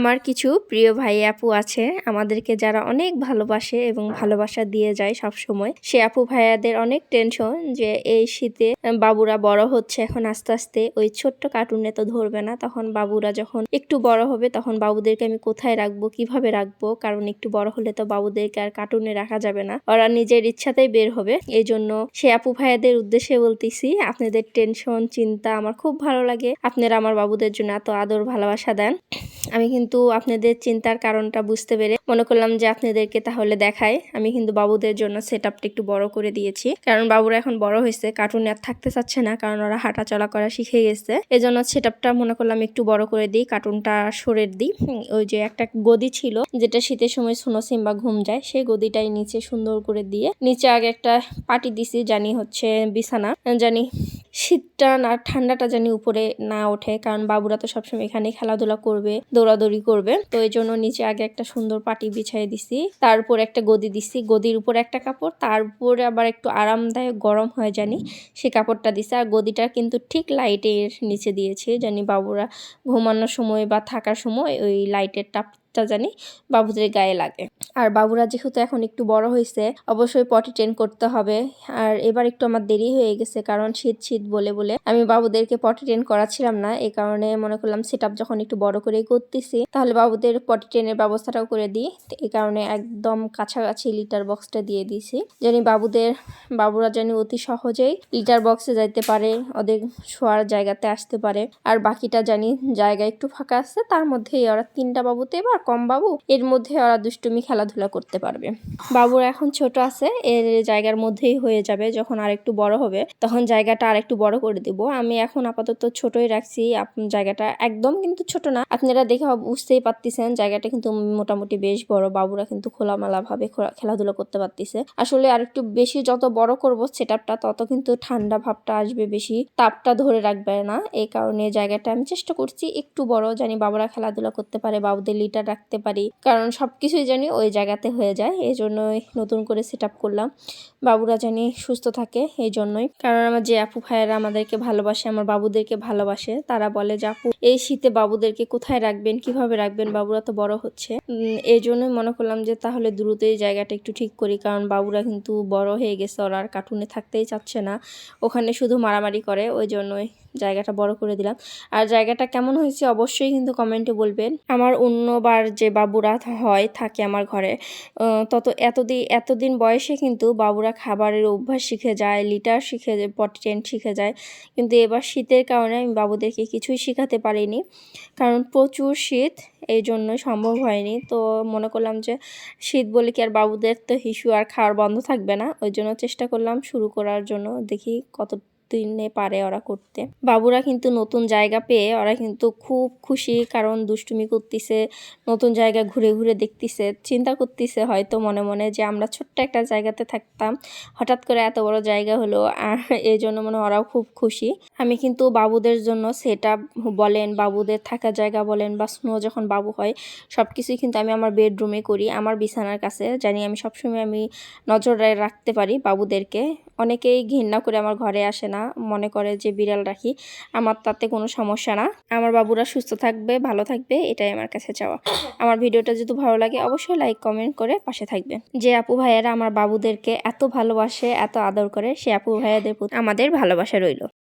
আমার কিছু প্রিয় ভাই আপু আছে, আমাদেরকে যারা অনেক ভালোবাসে এবং ভালোবাসা দিয়ে যায় সব সময় সে আপু ভাইয়াদের অনেক টেনশন যে এই শীতে বাবুরা বড় হচ্ছে এখন আস্তে আস্তে, ওই ছোট্ট কার্টুনে তো ধরবে না। তখন বাবুরা যখন একটু বড় হবে, তখন বাবুদেরকে আমি কোথায় রাখব, কীভাবে রাখব? কারণ একটু বড় হলে তো বাবুদেরকে আর কার্টুনে রাখা যাবে না। ওরা নিজের ইচ্ছাতেই বের হবে। এই জন্য সে আপু ভাইয়াদের উদ্দেশ্যে বলতেছি, আপনাদের টেনশন চিন্তা আমার খুব ভালো লাগে। আপনারা আমার বাবুদের জন্য এত আদর ভালোবাসা দেন। আমি কিন্তু আপনাদের চিন্তার কারণটা বুঝতে পেরে মনে করলাম যে আপনাদেরকে তাহলে দেখাই আমি কিন্তু বাবুদের জন্য সেট আপটা একটু বড় করে দিয়েছি। কারণ বাবুরা এখন বড় হয়েছে কার্টুনে আর থাকতে চাচ্ছে না, কারণ ওরা হাঁটা চলা করা শিখে গেছে। এজন্য সেট আপটা মনে করলাম একটু বড় করে দিই কার্টুনটা সরের দিই। ওই যে একটা গদি ছিল, যেটা শীতের সময় সুনো সিম্বা ঘুম যায়, সেই গদিটাই নিচে সুন্দর করে দিয়ে, নিচে আগে একটা পাটি দিছি, জানি হচ্ছে বিছানা, জানি শীতটা না, ঠান্ডাটা জানি উপরে না ওঠে, কারণ বাবুরা তো সবসময় এখানে খেলাধুলা করবে, দৌড়াদৌড়ি করবে। তো এই জন্য নিচে আগে একটা সুন্দর পাটি বিছাই দিছি, তার উপর একটা গদি দিছি, গদির উপর একটা কাপড়, তার উপরে আবার একটু আরামদায়ক গরম হয় জানি, সে কাপড়টা দিছি, আর গদিটা কিন্তু ঠিক লাইটের নিচে দিয়েছে, জানি বাবুরা ঘুমানোর সময় বা থাকার সময় ওই লাইটের তাপটা জানি বাবুদের গায়ে লাগে। আর বাবুরা যেহেতু এখন একটু বড় হয়েছে অবশ্যই পটি ট্রেন করতে হবে। আর এবার একটু আমার দেরি হয়ে গেছে, কারণ শীত শীত বলে বলে আমি বাবুদেরকে পটি ট্রেন করাচ্ছিলাম না। এই কারণে মনে করলাম সেট যখন একটু বড় করে করতেছি, তাহলে বাবুদের পটি ট্রেনের ব্যবস্থাটাও করে দিই। এই কারণে একদম কাছাকাছি লিটার বক্সটা দিয়ে দিয়েছি। জানি বাবুদের, বাবুরা জানি অতি সহজেই লিটার বক্সে যাইতে পারে, ওদের শোয়ার জায়গাতে আসতে পারে। আর বাকিটা জানি জায়গা একটু ফাঁকা আছে, তার মধ্যেই ওরা তিনটা বাবুতে এবার কম বাবু, এর মধ্যে ওরা দুষ্টুমি খেলাধুলা করতে পারবে। বাবুরা এখন ছোট আছে, এর জায়গার মধ্যেই হয়ে যাবে, যখন আরেকটু বড় হবে, তখন জায়গাটা আর একটু বড় করে দিব। আমি এখন আপাতত ছোটই রাখছি জায়গাটা একদম কিন্তু ছোট না। আপনারা দেখে বুঝতেই পারতেছেন, জায়গাটা কিন্তু মোটামুটি বেশ বড়। বাবুরা কিন্তু খোলামেলা ভাবে খোলা- খেলাধুলা করতে পারতেছে। আসলে আরেকটু বেশি যত বড় করব সেটআপটা তত কিন্তু ঠান্ডা ভাবটা আসবে বেশি। তাপটা ধরে রাখবে না। এই কারণে জায়গাটা আমি চেষ্টা করছি একটু বড়, জানি বাবুরা খেলাধুলা করতে পারে, বাবুদের লিটার রাখতে পারি। কারণ সবকিছুই জানি ওই জায়গাতে হয়ে যায় এই জন্যই নতুন করে সেট করলাম। বাবুরা জানি সুস্থ থাকে এই জন্যই কারণ আমার যে আপু ভাইয়েরা আমাদেরকে ভালোবাসে, আমার বাবুদেরকে ভালোবাসে, তারা বলে যে, আপু, এই শীতে বাবুদেরকে কোথায় রাখবেন? কীভাবে রাখবেন? বাবুরা তো বড় হচ্ছে। এই জন্যই মনে করলাম যে, তাহলে দ্রুত এই জায়গাটা একটু ঠিক করি। কারণ বাবুরা কিন্তু বড় হয়ে গেছে, ওরা আর কার্টুনে থাকতেই চাচ্ছে না। ওখানে শুধু মারামারি করে, ওই জন্যই জায়গাটা বড় করে দিলাম। আর জায়গাটা কেমন হয়েছে অবশ্যই কিন্তু কমেন্টে বলবেন। আমার অন্যবার যে বাবুরা হয়, থাকে আমার ঘরে তত এতদিন এতদিন বয়সে কিন্তু বাবুরা খাবারের অভ্যাস শিখে যায় লিটার শিখে যায় পটি শিখে যায়। কিন্তু এবার শীতের কারণে আমি বাবুদেরকে কিছুই শেখাতে পারিনি। কারণ প্রচুর শীত, এই জন্য সম্ভব হয়নি। তো মনে করলাম যে শীত বলে কি আর বাবুদের তো হিসু আর খাওয়ার বন্ধ থাকবে না। ওই জন্য চেষ্টা করলাম শুরু করার জন্য। দেখি কত দিনে পারে ওরা করতে। বাবুরা কিন্তু নতুন জায়গা পেয়ে ওরা কিন্তু খুব খুশি কারণ দুষ্টুমি করতেছে, নতুন জায়গা ঘুরে ঘুরে দেখতেছে, চিন্তা করতেছে হয়তো মনে মনে যে আমরা ছোট্ট একটা জায়গাতে থাকতাম, হঠাৎ করে এত বড় জায়গা হলো আর এই জন্য মনে ওরাও খুব খুশি। আমি কিন্তু বাবুদের জন্য সেট বলেন, বাবুদের থাকার জায়গা বলেন বা স্নো যখন বাবু হয় সব কিছুই কিন্তু আমি আমার বেডরুমে করি, আমার বিছানার কাছে। জানি আমি সবসময় আমি নজর রাখতে পারি বাবুদেরকে। অনেকেই ঘৃণা করে আমার ঘরে আসে না, মনে করে যে বিড়াল রাখি, আমার তাতে কোনো সমস্যা না। আমার বাবুরা সুস্থ থাকবে, ভালো থাকবে, এটাই আমার কাছে চাওয়া। আমার ভিডিওটা যদি ভালো লাগে, অবশ্যই লাইক কমেন্ট করে পাশে থাকবেন। যে আপু ভাইয়েরা আমার বাবুদেরকে এত ভালোবাসে, এত আদর করে, সে আপু ভাইয়াদের আমাদের ভালোবাসা রইল।